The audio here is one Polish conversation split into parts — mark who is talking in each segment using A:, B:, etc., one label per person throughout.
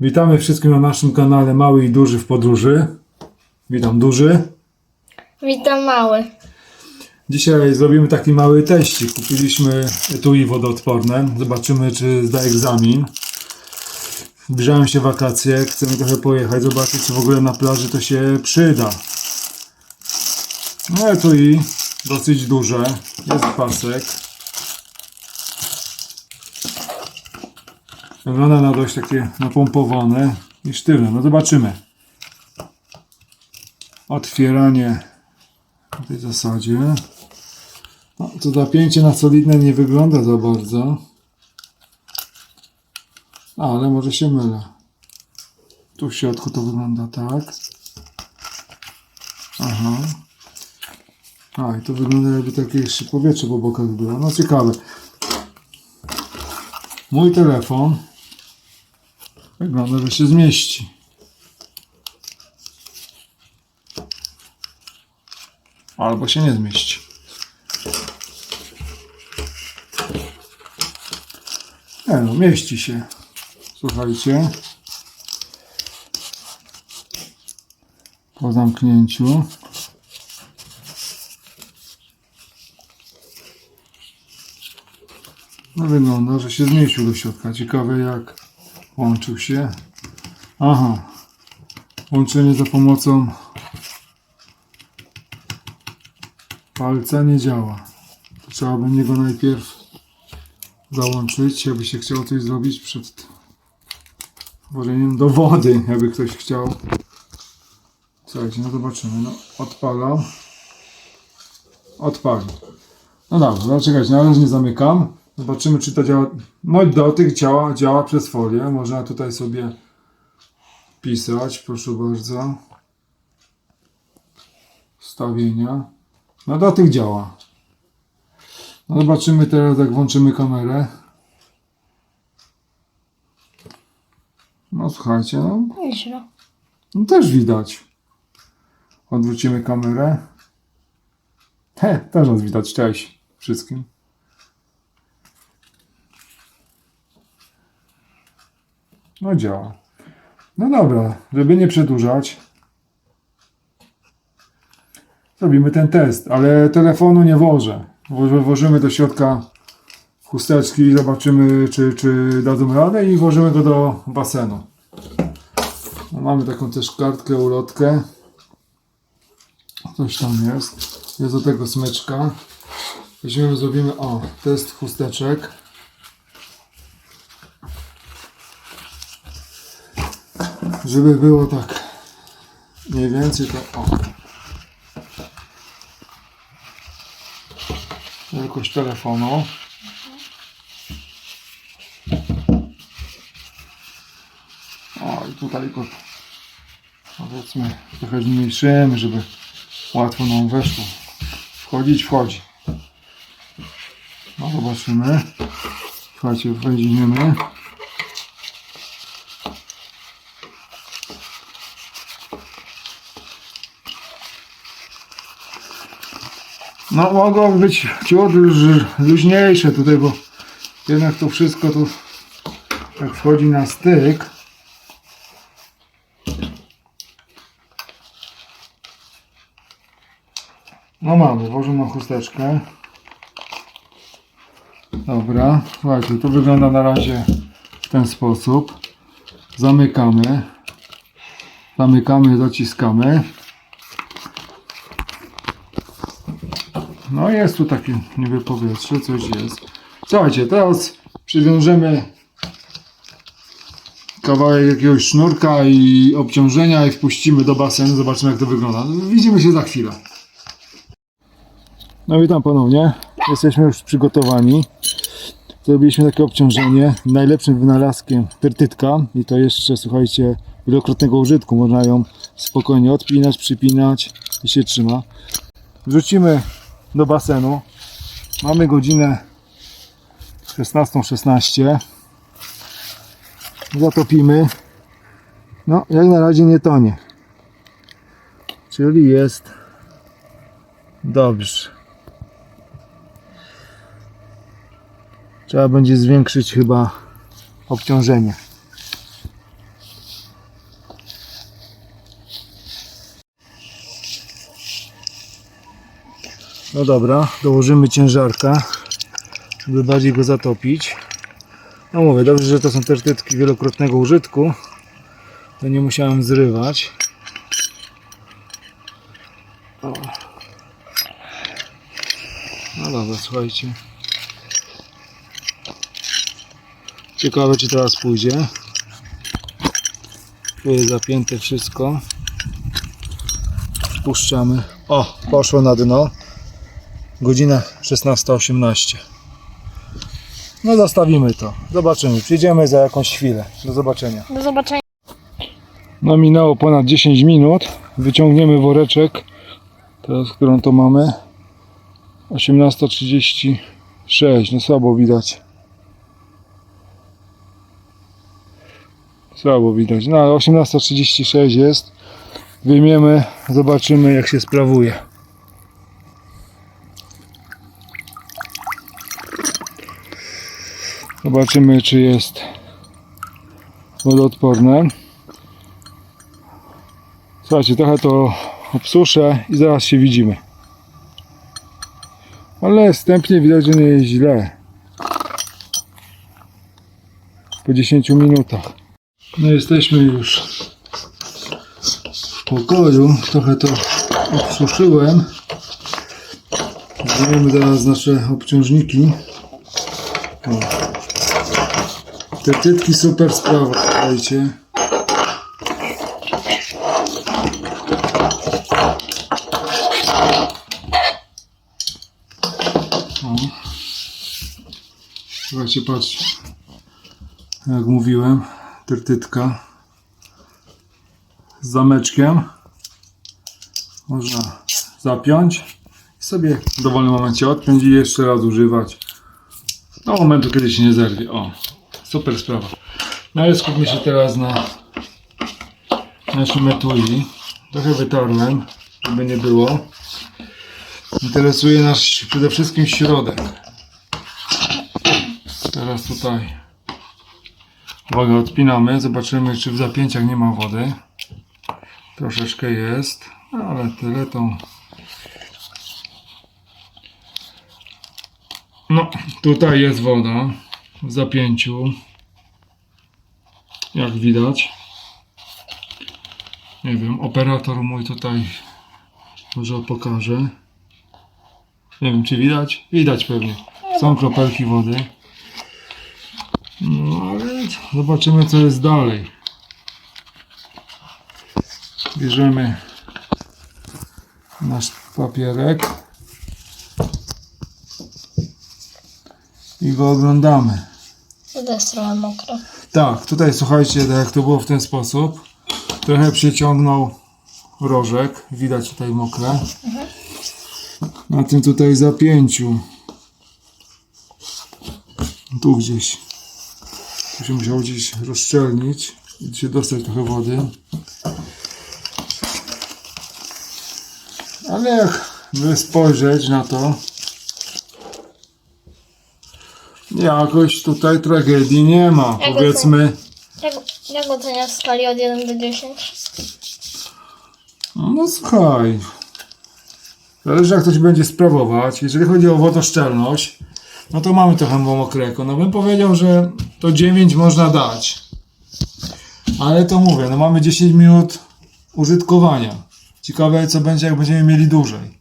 A: Witamy wszystkim na naszym kanale Mały i Duży w Podróży. Witam Duży.
B: Witam mały.
A: Dzisiaj zrobimy taki mały teścik. Kupiliśmy etui wodoodporne. Zobaczymy, czy zda egzamin. Zbliżają się wakacje, chcemy trochę pojechać, zobaczyć, czy w ogóle na plaży to się przyda. No etui dosyć duże. Jest pasek. Wygląda na dość takie napompowane i sztywne. No zobaczymy. Otwieranie w tej zasadzie. No, to zapięcie na solidne nie wygląda za bardzo. Ale może się mylę. Tu w środku to wygląda tak. Aha. A, i to wygląda jakby takie jeszcze powietrze po bokach było. No ciekawe. Mój telefon wygląda, że się zmieści. Albo się nie zmieści. Nie no, mieści się. Słuchajcie. Po zamknięciu. Wygląda, że się zmieścił do środka. Ciekawe jak łączył się. Aha. Łączenie za pomocą palca nie działa. Trzeba będzie go najpierw załączyć, jakby się chciał coś zrobić przed włożeniem do wody, jakby ktoś chciał. Słuchajcie, no zobaczymy. No, odpalam. Odpalił. No dobrze, czekajcie, na razie nie zamykam. Zobaczymy, czy to działa. No dotyk działa, działa przez folię. Można tutaj sobie pisać, proszę bardzo. Ustawienia. No dotyk działa. No zobaczymy teraz, jak włączymy kamerę. No słuchajcie, no,
B: Nieźle.
A: no też widać. Odwrócimy kamerę. He, też nas widać. Cześć wszystkim. No działa. No dobra, żeby nie przedłużać. Zrobimy ten test, ale telefonu nie włożę. Wło- Włożymy do środka chusteczki i zobaczymy, czy, czy dadzą radę i włożymy go do basenu. No, mamy taką też kartkę, ulotkę. Coś tam jest. Jest do tego smyczka. Weźmiemy, zrobimy, o, test chusteczek. Żeby było tak mniej więcej to, o. Wielkość telefonu. O, i tutaj go powiedzmy trochę zmniejszymy, żeby łatwo nam weszło. Wchodzić, wchodzi. No zobaczymy. Słuchajcie, weźmiemy. No mogą być ciut luźniejsze tutaj, bo jednak to wszystko tu jak wchodzi na styk. No mamy, włożoną chusteczkę. Dobra, słuchajcie, to wygląda na razie w ten sposób. Zamykamy. Zamykamy, zaciskamy. No jest tu takie niby powietrze, coś jest. Słuchajcie, teraz przywiążemy kawałek jakiegoś sznurka i obciążenia i wpuścimy do basenu. Zobaczymy jak to wygląda. Widzimy się za chwilę. No witam ponownie. Jesteśmy już przygotowani. Zrobiliśmy takie obciążenie. Najlepszym wynalazkiem tyrtytka i to jeszcze, słuchajcie, wielokrotnego użytku. Można ją spokojnie odpinać, przypinać i się trzyma. Wrzucimy do basenu. Mamy godzinę 16.16. Zatopimy. No, jak na razie nie tonie. Czyli jest dobrze. Trzeba będzie zwiększyć chyba obciążenie. No dobra, dołożymy ciężarka, żeby bardziej go zatopić. No mówię, dobrze, że to są tertytki wielokrotnego użytku. To nie musiałem zrywać. O. No dobra, słuchajcie. Ciekawe, czy teraz pójdzie. Tu jest zapięte wszystko. Puszczamy. O, poszło na dno. Godzina 16.18. No zostawimy to. Zobaczymy. Przyjdziemy za jakąś chwilę. Do zobaczenia.
B: Do zobaczenia.
A: No minęło ponad 10 minut. Wyciągniemy woreczek. Teraz, którą to mamy? 18.36. No słabo widać. Słabo widać. No ale 18.36 jest. Wyjmiemy, zobaczymy jak się sprawuje. Zobaczymy czy jest wodoodporne. Słuchajcie, trochę to obsuszę i zaraz się widzimy. Ale wstępnie widać, że nie jest źle. Po 10 minutach. No jesteśmy już w pokoju. Trochę to obsuszyłem. Zdejmiemy zaraz nasze obciążniki. O. Te tytki super sprawa, słuchajcie. O. Słuchajcie. Jak mówiłem, tertytka z zameczkiem. Można zapiąć i sobie w dowolnym momencie odpiąć i jeszcze raz używać. Do momentu, kiedy się nie zerwie. O, super sprawa. No ale skupmy się teraz na naszym etui. Trochę wytarłem, żeby nie było. Interesuje nas przede wszystkim środek. Teraz tutaj. Uwaga, odpinamy. Zobaczymy, czy w zapięciach nie ma wody. Troszeczkę jest, ale tyle to. No, tutaj jest woda w zapięciu. Jak widać. Nie wiem, operator mój tutaj może pokaże. Nie wiem, czy widać? Widać pewnie. Są kropelki wody. No ale zobaczymy, co jest dalej. Bierzemy nasz papierek i go oglądamy.
B: To jest trochę mokro.
A: Tak, tutaj słuchajcie, tak jak to było w ten sposób. Trochę przyciągnął rożek. Widać tutaj mokre. Na tym tutaj zapięciu. Tu gdzieś. Tu się musiał gdzieś rozszczelnić i się dostać trochę wody. Ale jak by spojrzeć na to, jakoś tutaj tragedii nie ma.
B: Jak
A: Powiedzmy.
B: Jak, jak oceniasz w skali od 1 do 10?
A: No słuchaj. Zależy jak to się będzie sprawować. Jeżeli chodzi o wodoszczelność, no to mamy trochę mokrego. No bym powiedział, że to 9 można dać. Ale to mówię, no mamy 10 minut użytkowania. Ciekawe co będzie jak będziemy mieli dłużej.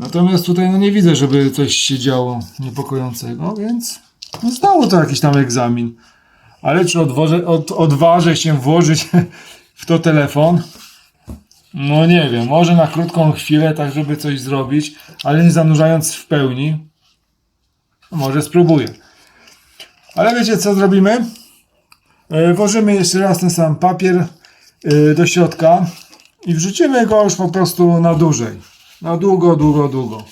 A: Natomiast tutaj no nie widzę, żeby coś się działo niepokojącego, więc no zdało to jakiś tam egzamin. Ale czy od, odważę się włożyć w to telefon? No nie wiem, może na krótką chwilę, tak żeby coś zrobić, ale nie zanurzając w pełni. Może spróbuję. Ale wiecie co zrobimy? E, Włożymy jeszcze raz ten sam papier e, do środka i wrzucimy go już po prostu na dłużej. Na długo, długo, długo.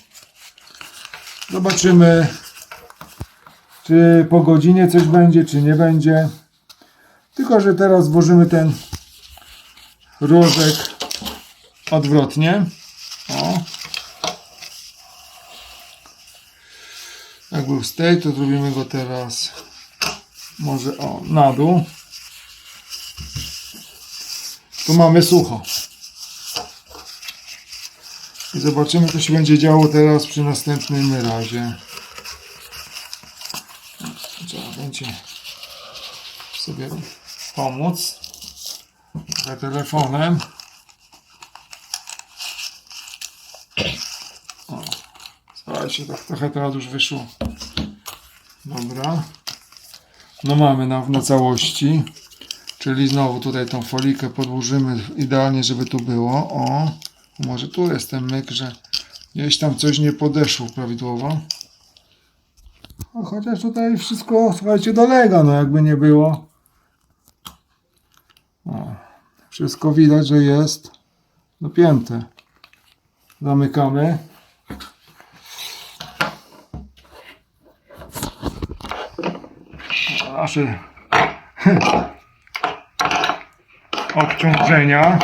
A: Zobaczymy, czy po godzinie coś będzie, czy nie będzie. Tylko, że teraz włożymy ten rożek odwrotnie. O. Jak był z tej, to zrobimy go teraz może o, na dół. Tu mamy sucho. I zobaczymy, co się będzie działo teraz przy następnym razie. Trzeba będzie sobie pomóc za telefonem. O, słuchajcie, tak trochę teraz już wyszło. Dobra. No mamy na, na całości. Czyli znowu tutaj tą folikę podłożymy idealnie, żeby tu było. O, może tu jest ten myk, że gdzieś tam coś nie podeszło prawidłowo. No, chociaż tutaj wszystko, słuchajcie, dolega, no jakby nie było. O, wszystko widać, że jest dopięte. Zamykamy. Nasze obciążenia.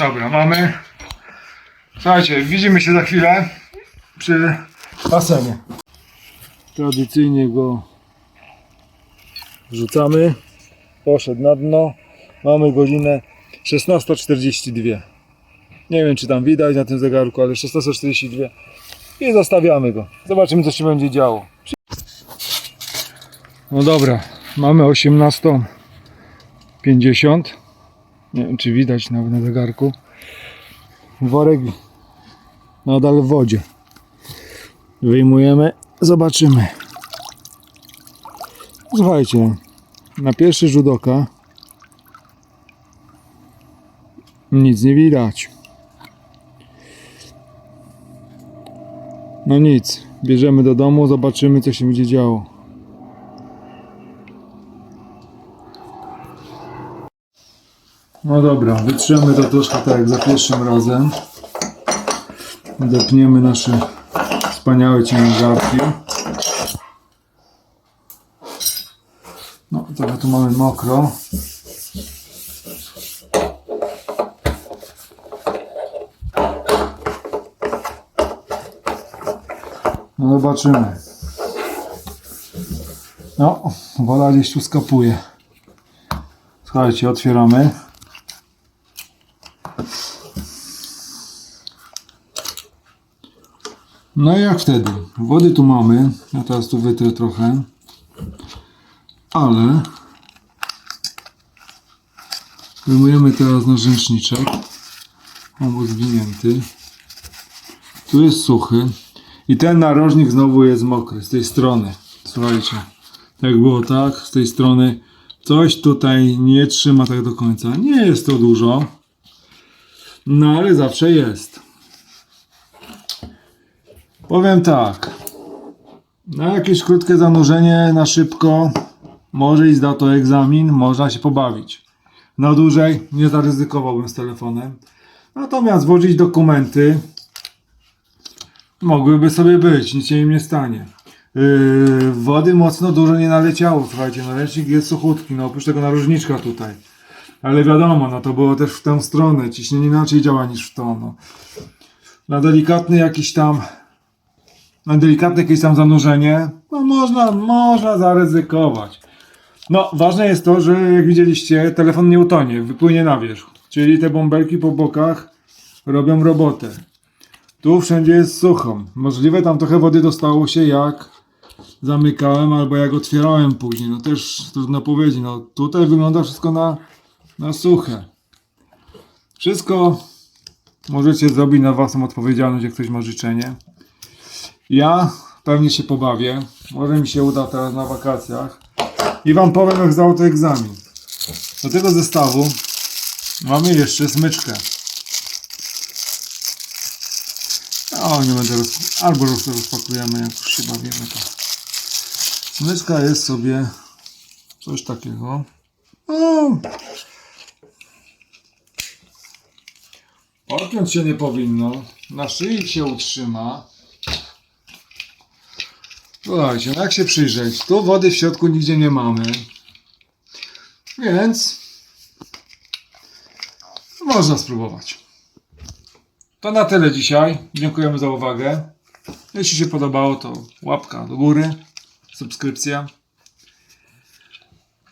A: Dobra, mamy. Słuchajcie, widzimy się za chwilę przy basenie. Tradycyjnie go wrzucamy. Poszedł na dno. Mamy godzinę 16.42. Nie wiem, czy tam widać na tym zegarku, ale 16.42. I zostawiamy go. Zobaczymy, co się będzie działo. No dobra, mamy 18.50. Nie wiem, czy widać nawet na zegarku. Worek nadal w wodzie. Wyjmujemy, zobaczymy. Słuchajcie, na pierwszy rzut oka nic nie widać. No nic, bierzemy do domu, zobaczymy co się będzie działo. No dobra, wytrzemy to troszkę tak jak za pierwszym razem. Depniemy nasze wspaniałe ciężarki. No, trochę tu mamy mokro. No zobaczymy. No, woda gdzieś tu skapuje. Słuchajcie, otwieramy. No i jak wtedy? Wody tu mamy. Ja teraz tu wytrę trochę. Ale wyjmujemy teraz narzęczniczek. On był zwinięty. Tu jest suchy. I ten narożnik znowu jest mokry z tej strony. Słuchajcie. Tak było tak, z tej strony coś tutaj nie trzyma tak do końca. Nie jest to dużo. No ale zawsze jest. Powiem tak. Na jakieś krótkie zanurzenie, na szybko, może i zda to egzamin, można się pobawić. Na dłużej nie zaryzykowałbym z telefonem. Natomiast włożyć dokumenty mogłyby sobie być, nic się im nie stanie. Yy, wody mocno dużo nie naleciało, słuchajcie, nalecznik jest suchutki, no oprócz tego narożniczka tutaj. Ale wiadomo, no to było też w tę stronę, ciśnienie inaczej działa niż w tą, no. Na delikatny jakiś tam delikatne jakieś tam zanurzenie, no można, można zaryzykować. No, ważne jest to, że jak widzieliście, telefon nie utonie, wypłynie na wierzch. Czyli te bąbelki po bokach robią robotę. Tu wszędzie jest sucho. Możliwe tam trochę wody dostało się jak zamykałem albo jak otwierałem później. No też trudno powiedzieć. No tutaj wygląda wszystko na, na suche. Wszystko możecie zrobić na własną odpowiedzialność, jak ktoś ma życzenie. Ja pewnie się pobawię. Może mi się uda teraz na wakacjach. I wam powiem, jak zdał to egzamin. Do tego zestawu mamy jeszcze smyczkę. O, nie będę roz... Albo roz- rozpakujemy, jak już się bawimy. To. Smyczka jest sobie coś takiego. O! Odpiąć się nie powinno. Na szyi się utrzyma. Słuchajcie, no jak się przyjrzeć, tu wody w środku nigdzie nie mamy. Więc można spróbować. To na tyle dzisiaj. Dziękujemy za uwagę. Jeśli się podobało, to łapka do góry, subskrypcja.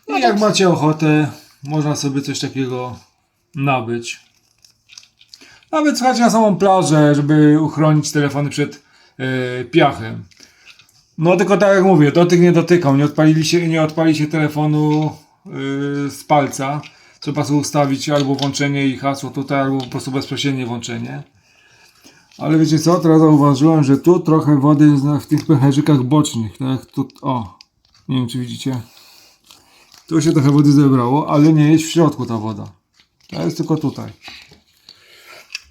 A: I jak macie ochotę, można sobie coś takiego nabyć. Nawet słuchajcie na samą plażę, żeby uchronić telefony przed e, piachem. No tylko tak jak mówię, dotyk nie dotykał, nie odpalili się, nie odpali się telefonu yy, z palca. Trzeba sobie ustawić albo włączenie i hasło tutaj, albo po prostu bezpośrednie włączenie. Ale wiecie co, teraz zauważyłem, że tu trochę wody jest w tych pęcherzykach bocznych, tak tu, o, nie wiem czy widzicie. Tu się trochę wody zebrało, ale nie jest w środku ta woda. To jest tylko tutaj.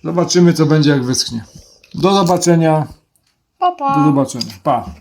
A: Zobaczymy co będzie jak wyschnie. Do zobaczenia.
B: Pa, pa.
A: Do zobaczenia. Pa.